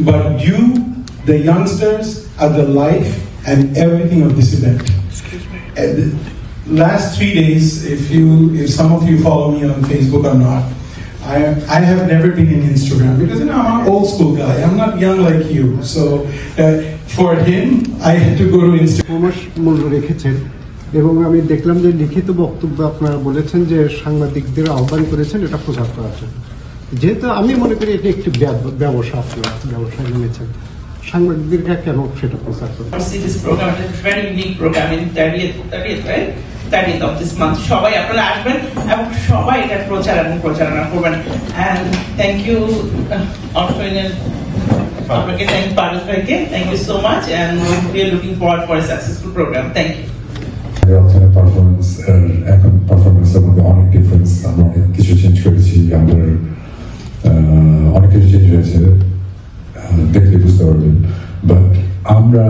But you, the youngsters, are the life and everything of this event. Excuse me. Last three days, if you, if some of you follow me on Facebook or not, I, I have never been in Instagram because you know I'm an old school guy. I'm not young like you. So uh, for him, I had to go to Instagram. এবং আমি দেখলাম যে লিখিত বক্তব্য আপনারা বলেছেন যে সাংবাদিকদের আহ্বান করেছেন এটা প্রচার করার জন্য যেহেতু আমি মনে করি এটা একটি ব্যবসা আপনারা ব্যবসায় নিয়েছেন সাংবাদিকদেরকে কেন সেটা প্রচার করবেন see this program. It's a very unique program in 30th, 30th, right? 30th of this month. সবাই আপনারা আসবেন এবং সবাই এটার প্রচার এবং প্রচারণা করবেন uh, আপনাকে থ্যাংক পারুল ভাইকে thank you so much. Thank you. Performance এখন পারফরমেন্সের মধ্যে অনেক ডিফারেন্স আমরা অনেক কিছু চেঞ্জ করেছি আমাদের আহ, অনেক কিছু চেঞ্জ হয়েছে আহ, দেখলে বুঝতে পারবেন। বাট আমরা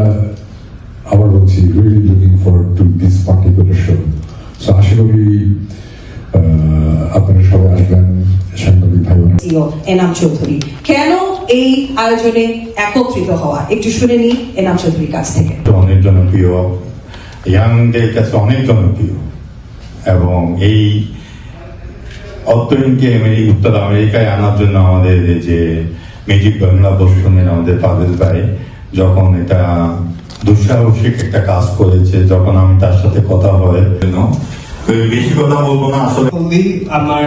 আবার বলছি really looking for to this particular show so আশা করি আপনারা সবাই আসবেন সাংবাদিক ভাই এনাম চৌধুরী। কেন এই আয়োজনে একত্রিত হওয়া? একটু শুনে নি এনাম চৌধুরীর কাছ থেকে। অনেক জনপ্রিয় ইয়াংদের কাছে অনেক জনপ্রিয় এবং এই উত্তর আমেরিকায় আনার জন্য আমাদের এই যে ম্যাজিক বাংলা বসুনের আমাদের পাবেল ভাই যখন এটা দুঃসাহসিক একটা কাজ করেছে যখন আমি তার সাথে কথা হয় বেশি কথা বলব না আসলে আমার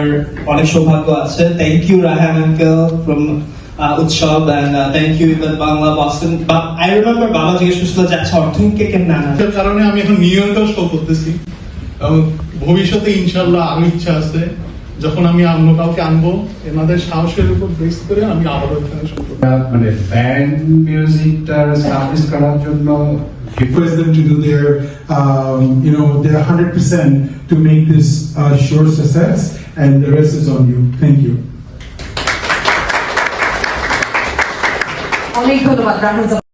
অনেক সৌভাগ্য আছে। Thank you Rahan uncle from Utsav and thank you even Bangla Boston I remember বাবা জিজ্ঞেস করছিল যে আচ্ছা অর্থনীতিকে কেমন আনা যার কারণে আমি এখন ইয়র্কেও শো করতেছি। ভবিষ্যতে ইনশাল্লাহ আরও ইচ্ছা আছে। যখন আমি অন্য কাউকে আনব এনাদের সাহসের উপর বেস করে আমি আবারও এখানে মানে ব্যান্ড মিউজিকটার সার্ভিস করার জন্য request them to do their, um, you know, their 100% to make this uh, sure success, and the rest is on you. Thank you. অনেক ধন্যবাদ রাহুল